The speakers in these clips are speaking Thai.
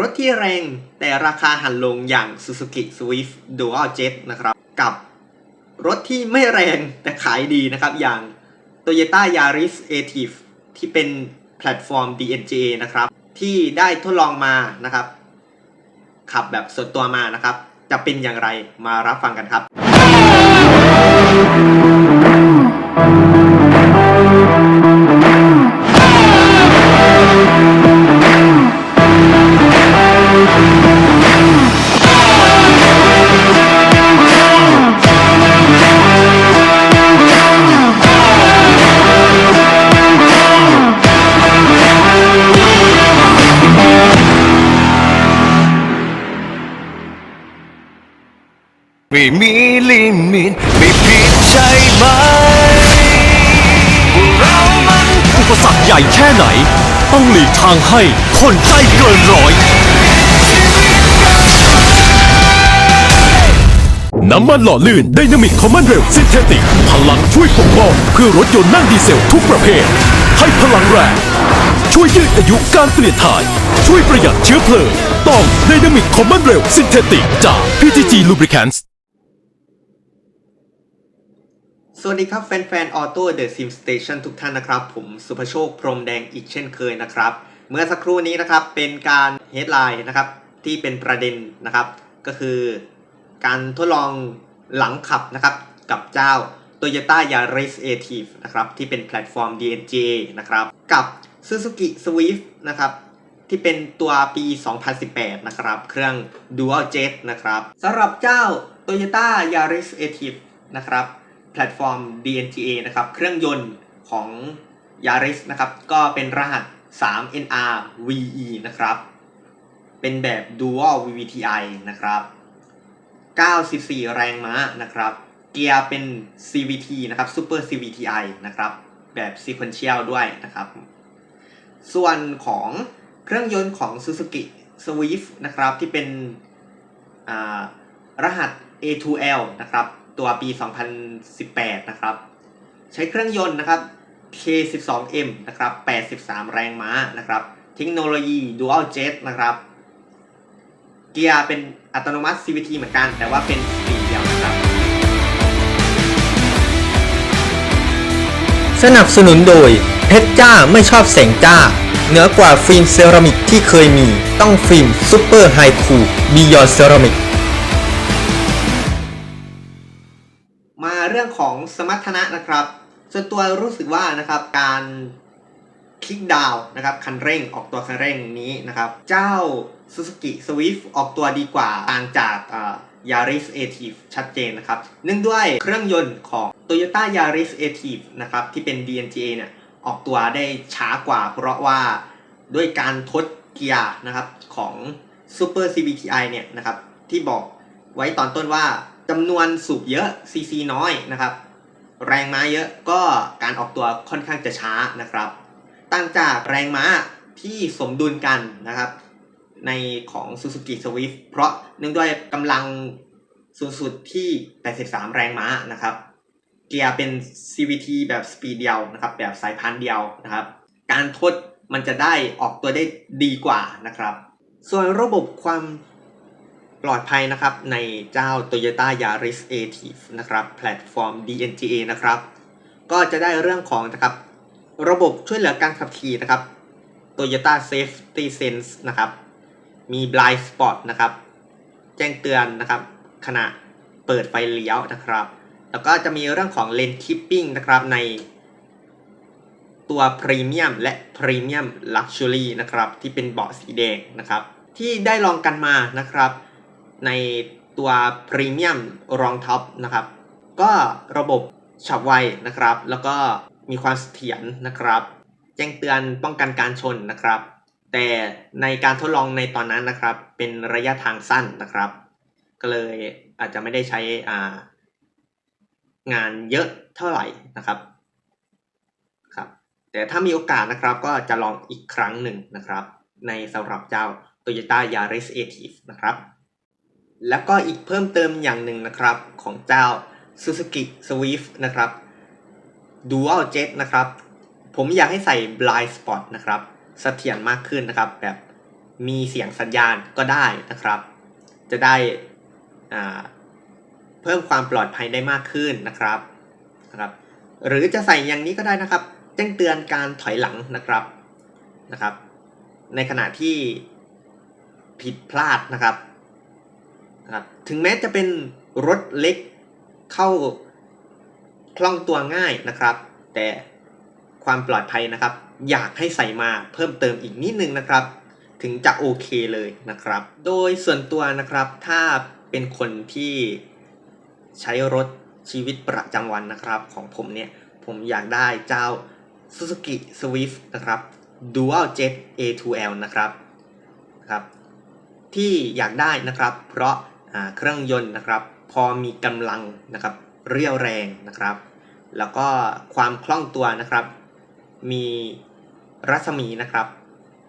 รถที่แรงแต่ราคาหันลงอย่าง Suzuki Swift Dual Jet นะครับกับรถที่ไม่แรงแต่ขายดีนะครับอย่าง Toyota Yaris Active ที่เป็นแพลตฟอร์ม DNGA นะครับที่ได้ทดลองมานะครับขับแบบส่วนตัวมานะครับ จะเป็นอย่างไรมารับฟังกันครับ ไม่มีลิมิตไม่ผิดใช่ไหมเรามันอุปสรรคใหญ่แค่ไหน ต้องหลีกทางให้คนใจเกินร้อย น้ำมันหล่อลื่นไดนามิกคอมมานเรลซินเทติก พลังช่วยปกป้องเพื่อรถยนต์นั่งดีเซลทุกประเภท ให้พลังแรงช่วยยืดอายุการเปลี่ยนถ่าย ช่วยประหยัดเชื้อเพลิง ต้องไดนามิกคอมมานเรลซินเทติกจาก PTG Lubricants สวัสดีครับแฟนๆ Auto The Sim Station ทุกท่านนะครับ ผมสุภโชค พรมแดงอีกเช่นเคยนะครับ เมื่อสักครู่นี้นะครับเป็นการ headline นะครับที่เป็นประเด็นนะครับ ก็คือการทดลองหลังขับนะครับกับเจ้า Toyota Yaris a t i v e นะครับที่เป็นแพลตฟอร์ม DNGA นะครับกับ Suzuki Swift นะครับที่เป็นตัวปี 2018 นะครับ เครื่อง Dual Jet นะครับสำหรับเจ้า Toyota Yaris a t i v e นะครับ แพลตฟอร์ม DNGA นะครับเครื่องยนต์ของ Yaris นะครับก็เป็นรหัส 3NR VE นะครับเป็นแบบ Dual VVTi นะครับ 94 แรงม้านะครับ เกียร์เป็น CVT นะครับ Super CVTi นะครับ แบบ Sequential ด้วยนะครับ ส่วนของเครื่องยนต์ของ Suzuki Swift นะครับที่เป็นรหัส A2L นะครับ ตัวปี 2018 นะครับ ใช้เครื่องยนต์นะครับ K12M นะครับ 83 แรงม้านะครับ เทคโนโลยี Dual Jet นะครับ เกียร์เป็นอัตโนมัติ CVT เหมือนกัน แต่ว่าเป็นสีเดียวนะครับ สนับสนุนโดย เพชรจ้าไม่ชอบแสงจ้า เหนือกว่าฟิล์มเซรามิกที่เคยมี ต้องฟิล์มซูเปอร์ไฮคูบิยอนเซรามิก เรื่องของสมรรถนะนะครับ ส่วนตัวรู้สึกว่านะครับการคลิกดาวนะครับคันเร่งออกตัวคันเร่งนี้นะครับ เจ้า Suzuki Swift ออกตัวดีกว่าต่างจากอ่า Yaris Active ชัดเจนนะครับ เนื่องด้วยเครื่องยนต์ของ Toyota Yaris a t i v e นะครับที่เป็น DNGA เนี่ยออกตัวได้ช้ากว่า เพราะว่าด้วยการทดเกียร์นะครับของ Super CVTi เนี่ยนะครับที่บอกไว้ตอนต้นว่า จำนวนสูบเยอะ CC น้อยนะครับ แรงม้าเยอะก็การออกตัวค่อนข้างจะช้านะครับต่างจากแรงม้าที่สมดุลกันนะครับ ในของ Suzuki Swift เพราะเนื่องด้วยกำลังสูงสุดที่ 83 แรงม้านะครับ เกียร์เป็น CVT แบบสปีดเดียวนะครับ แบบสายพันธุ์เดียวนะครับ การทดมันจะได้ออกตัวได้ดีกว่านะครับ ส่วนระบบความ ปลอดภัยนะครับในเจ้า Toyota Yaris Active นะครับแพลตฟอร์ม DNGA นะครับ ก็จะได้เรื่องของนะครับระบบช่วยเหลือการขับขี่นะครับ Toyota Safety Sense นะครับ มี Blind Spot นะครับ แจ้งเตือนนะครับ ขณะเปิดไฟเลี้ยวนะครับ แล้วก็จะมีเรื่องของ Lane Keeping นะครับในตัว Premium และ Premium Luxury นะครับ ที่เป็นเบาะสีแดงนะครับ ที่ได้ลองกันมานะครับ ในตัว Premium รองท็อปนะครับ ก็ระบบฉับไวนะครับ แล้วก็มีความเสถียรนะครับ แจ้งเตือนป้องกันการชนนะครับ แต่ในการทดลองในตอนนั้นนะครับ เป็นระยะทางสั้นนะครับ ก็เลยอาจจะไม่ได้ใช้อ่างานเยอะเท่าไหร่นะครับครับ แต่ถ้ามีโอกาสนะครับก็จะลองอีกครั้งหนึ่งนะครับ ในสำหรับเจ้า Toyota Yaris Active นะครับ แล้วก็อีกเพิ่มเติมอย่างหนึ่งนะครับของเจ้า Suzuki Swift นะครับ Dual Jet นะครับ ผมอยากให้ใส่ Blind Spot นะครับเสถียรมากขึ้นนะครับ แบบมีเสียงสัญญาณก็ได้นะครับ จะได้อ่าเพิ่มความปลอดภัยได้มากขึ้นนะครับนะครับ หรือจะใส่อย่างนี้ก็ได้นะครับ แจ้งเตือนการถอยหลังนะครับนะครับ ในขณะที่ผิดพลาดนะครับ นะครับถึงแม้จะเป็นรถเล็กเข้าคล่องตัวง่ายนะครับ แต่ความปลอดภัยนะครับ อยากให้ใส่มาเพิ่มเติมอีกนิดนึงนะครับ ถึงจะโอเคเลยนะครับ โดยส่วนตัวนะครับถ้าเป็นคนที่ใช้รถชีวิตประจำวันนะครับ ของผมเนี่ยผมอยากได้เจ้า Suzuki Swift นะครับ Dual Jet A2L นะครับครับ ที่อยากได้นะครับ เพราะ เครื่องยนต์นะครับ พอมีกำลังนะครับเรียวแรงนะครับ แล้วก็ความคล่องตัวนะครับ มีรัศมีนะครับ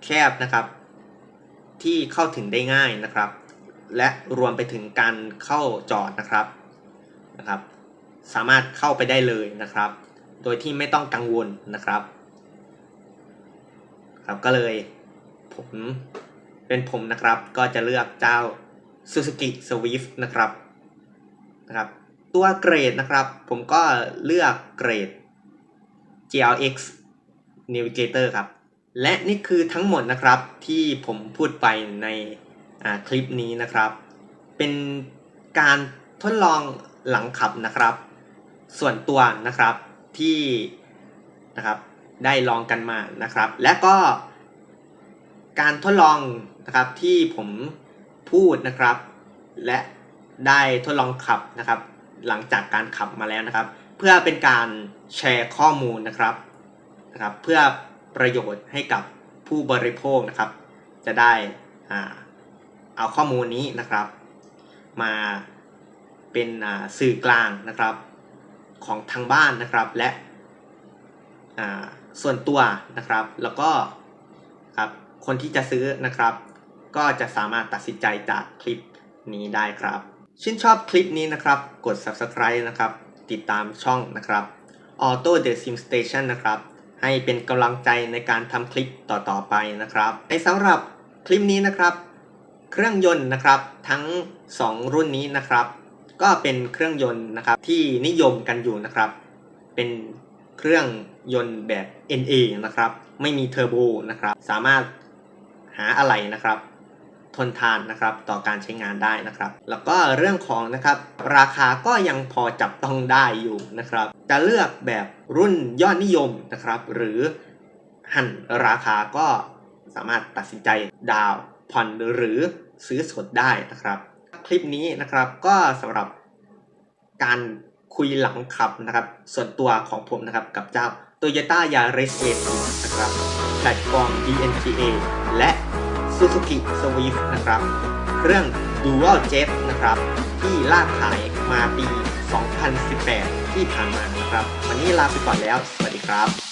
แคบนะครับ ที่เข้าถึงได้ง่ายนะครับ และรวมไปถึงการเข้าจอดนะครับนะครับ สามารถเข้าไปได้เลยนะครับ โดยที่ไม่ต้องกังวลนะครับครับก็เลยผมเป็นผมนะครับก็จะเลือกเจ้า Suzuki Swift นะครับนะครับ ตัวเกรดนะครับ ผมก็เลือกเกรด GLX Navigator ครับ และนี่คือทั้งหมดนะครับที่ผมพูดไปในอ่าคลิปนี้นะครับ เป็นการทดลองหลังขับนะครับ ส่วนตัวนะครับที่นะครับได้ลองกันมานะครับ และก็การทดลองนะครับที่ผม พูดนะครับ และได้ทดลองขับนะครับ หลังจากการขับมาแล้วนะครับ เพื่อเป็นการแชร์ข้อมูลนะครับนะครับ เพื่อประโยชน์ให้กับผู้บริโภคนะครับ จะได้อาเอาข้อมูลนี้นะครับ มาเป็นอ่าสื่อกลางนะครับของทางบ้านนะครับและอ่าส่วนตัวนะครับ แล้วก็ครับคนที่จะซื้อนะครับ ก็จะสามารถตัดสินใจจากคลิปนี้ได้ครับ ชื่นชอบคลิปนี้นะครับ กด subscribe นะครับ ติดตามช่องนะครับ Auto The Sim Station นะครับ ให้เป็นกำลังใจในการทำคลิปต่อๆไปนะครับ ในสำหรับคลิปนี้นะครับ เครื่องยนต์นะครับทั้ง 2 รุ่นนี้นะครับ ก็เป็นเครื่องยนต์นะครับที่นิยมกันอยู่นะครับ เป็นเครื่องยนต์แบบ NA นะครับ ไม่มีเทอร์โบนะครับ สามารถหาอะไรนะครับ ทนทานนะครับต่อการใช้งานได้นะครับ แล้วก็เรื่องของนะครับราคาก็ยังพอจับต้องได้อยู่นะครับ จะเลือกแบบรุ่นยอดนิยมนะครับ หรือหั่นราคาก็สามารถตัดสินใจดาวน์ผ่อนหรือซื้อสดได้นะครับ คลิปนี้นะครับก็สำหรับการคุยหลังขับนะครับ ส่วนตัวของผมนะครับกับเจ้า Toyota Yaris a นะครับแพลตฟอร์ม DNTA และ Suzuki Swift นะครับ เครื่อง Dual Jet นะครับ ที่ลากขายมาปี 2018 ที่ผ่านมานะครับ วันนี้ลาไปก่อนแล้ว สวัสดีครับ